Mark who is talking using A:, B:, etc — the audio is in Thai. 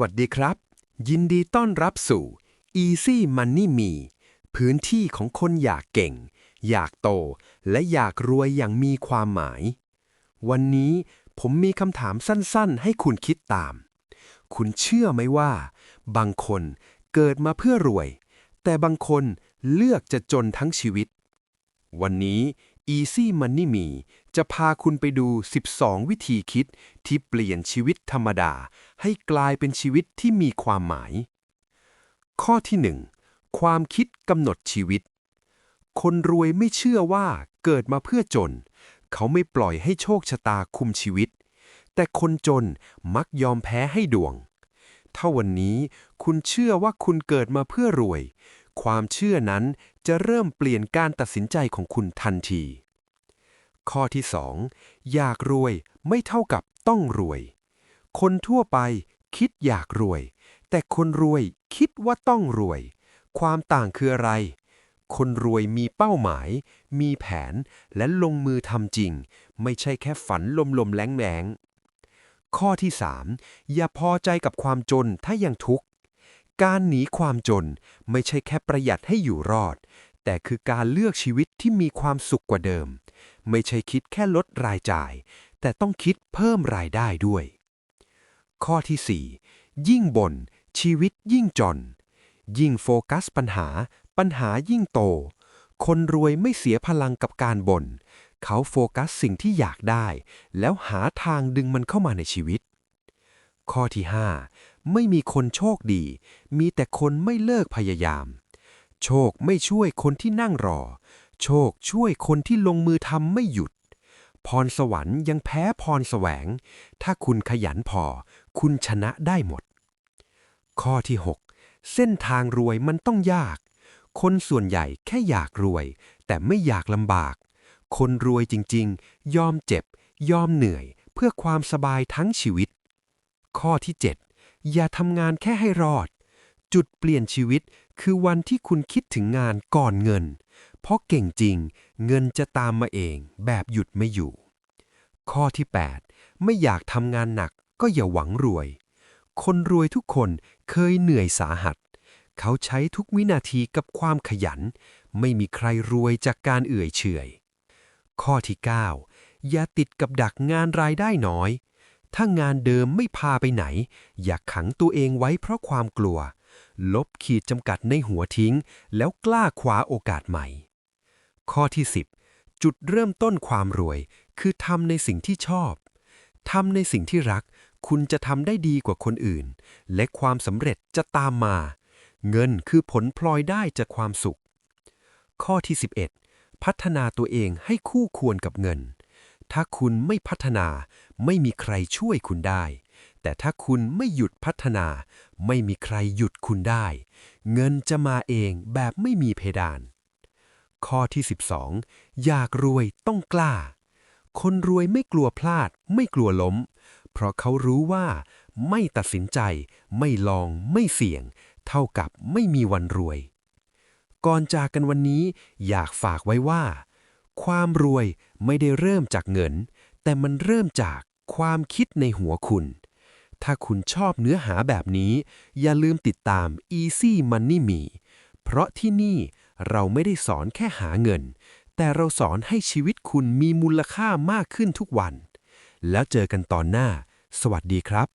A: วัสดีครับ ยินดีต้อนรับสู่ Easy Money Me พื้นที่ของคนอยากเก่ง อยากโต และอยากรวยอย่างมีความหมาย วันนี้ผมมีคำถามสั้นๆ ให้คุณคิดตาม คุณเชื่อไหมว่า บางคนเกิดมาเพื่อรวย แต่บางคนเลือกจะจนทั้งชีวิต วันนี้ Easy Money Me จะพาคุณไปดู 12 วิธีคิดที่เปลี่ยนชีวิตธรรมดา ให้กลายเป็นชีวิตที่มีความหมาย ข้อที่ 1 ความคิดกำหนดชีวิต คนรวยไม่เชื่อว่าเกิดมาเพื่อจน เขาไม่ปล่อยให้โชคชะตาคุมชีวิต แต่คนจนมักยอมแพ้ให้ดวง ถ้าวันนี้คุณเชื่อว่าคุณเกิดมาเพื่อรวย ความเชื่อนั้นจะเริ่มเปลี่ยนการตัดสินใจของคุณทันที ข้อที่ 2 อยากรวยไม่เท่ากับต้องรวย คนทั่วไปคิดอยากรวย แต่คนรวยคิดว่าต้องรวย ความต่างคืออะไร คนรวยมีเป้าหมาย มีแผนและลงมือทำจริง ไม่ใช่แค่ฝันลมๆแรงแงๆข้อที่ 3 อย่าพอใจกับความจนถ้ายังทุกข์ การหนีความจนไม่ใช่แค่ประหยัดให้อยู่รอด แต่คือการเลือกชีวิตที่มีความสุขกว่าเดิม ไม่ใช่คิดแค่ลดรายจ่าย แต่ต้องคิดเพิ่มรายได้ด้วย ข้อที่ 4 ยิ่งบน่นชีวิตยิ่งจน ยิ่งโฟกัสปัญหา ปัญหายิ่งโต คนรวยไม่เสียพลังกับการบน่นเขาโฟกัสสิ่งที่อยากได้ แล้วหาทางดึงมันเข้ามาในชีวิต ข้อที่ 5 ไม่มีคนโชคดี มีแต่คนไม่เลิกพยายาม โชคไม่ช่วยคนที่นั่งรอ โชคช่วยคนที่ลงมือทำไม่หยุด พรสวรรค์ยังแพ้พรแสวง ถ้าคุณขยันพอ คุณชนะได้หมด ข้อที่ 6 เส้นทางรวยมันต้องยาก คนส่วนใหญ่แค่อยากรวย แต่ไม่อยากลำบาก คนรวยจริงๆ ยอมเจ็บ ยอมเหนื่อย เพื่อความสบายทั้งชีวิต ข้อที่ 7 อย่าทำงานแค่ให้รอด จุดเปลี่ยนชีวิตคือวันที่คุณคิดถึงงานก่อนเงิน เพราะเก่งจริง เงินจะตามมาเองแบบหยุดไม่อยู่ ข้อที่ 8 ไม่อยากทำงานหนักก็อย่าหวังรวย คนรวยทุกคนเคยเหนื่อยสาหัส เขาใช้ทุกวินาทีกับความขยัน ไม่มีใครรวยจากการเอื่อยเฉยข้อที่ 9 อย่าติดกับดักงานรายได้น้อย ถ้างานเดิมไม่พาไปไหน อย่าขังตัวเองไว้เพราะความกลัว ลบขีดจำกัดในหัวทิ้ง แล้วกล้าคว้าโอกาสใหม่ ข้อที่ 10 จุดเริ่มต้นความรวย คือทำในสิ่งที่ชอบทำในสิ่งที่รัก คุณจะทำได้ดีกว่าคนอื่น และความสำเร็จจะตามมา เงินคือผลพลอยได้จากความสุข ข้อที่ 11 พัฒนาตัวเองให้คู่ควรกับเงิน ถ้าคุณไม่พัฒนา ไม่มีใครช่วยคุณได้ แต่ถ้าคุณไม่หยุดพัฒนา ไม่มีใครหยุดคุณได้ เงินจะมาเองแบบไม่มีเพดาน ข้อที่ 12 อยากรวยต้องกล้า คนรวยไม่กลัวพลาด ไม่กลัวล้ม เพราะเขารู้ว่าไม่ตัดสินใจ ไม่ลอง ไม่เสี่ยง เท่ากับไม่มีวันรวย ก่อนจากกันวันนี้อยากฝากไว้ว่า ความรวยไม่ได้เริ่มจากเงิน แต่มันเริ่มจากความคิดในหัวคุณ ถ้าคุณชอบเนื้อหาแบบนี้ อย่าลืมติดตาม Easy Money Me เพราะที่นี่เราไม่ได้สอนแค่หาเงิน แต่เราสอนให้ชีวิตคุณมีมูลค่ามากขึ้นทุกวัน แล้วเจอกันตอนหน้า สวัสดีครับ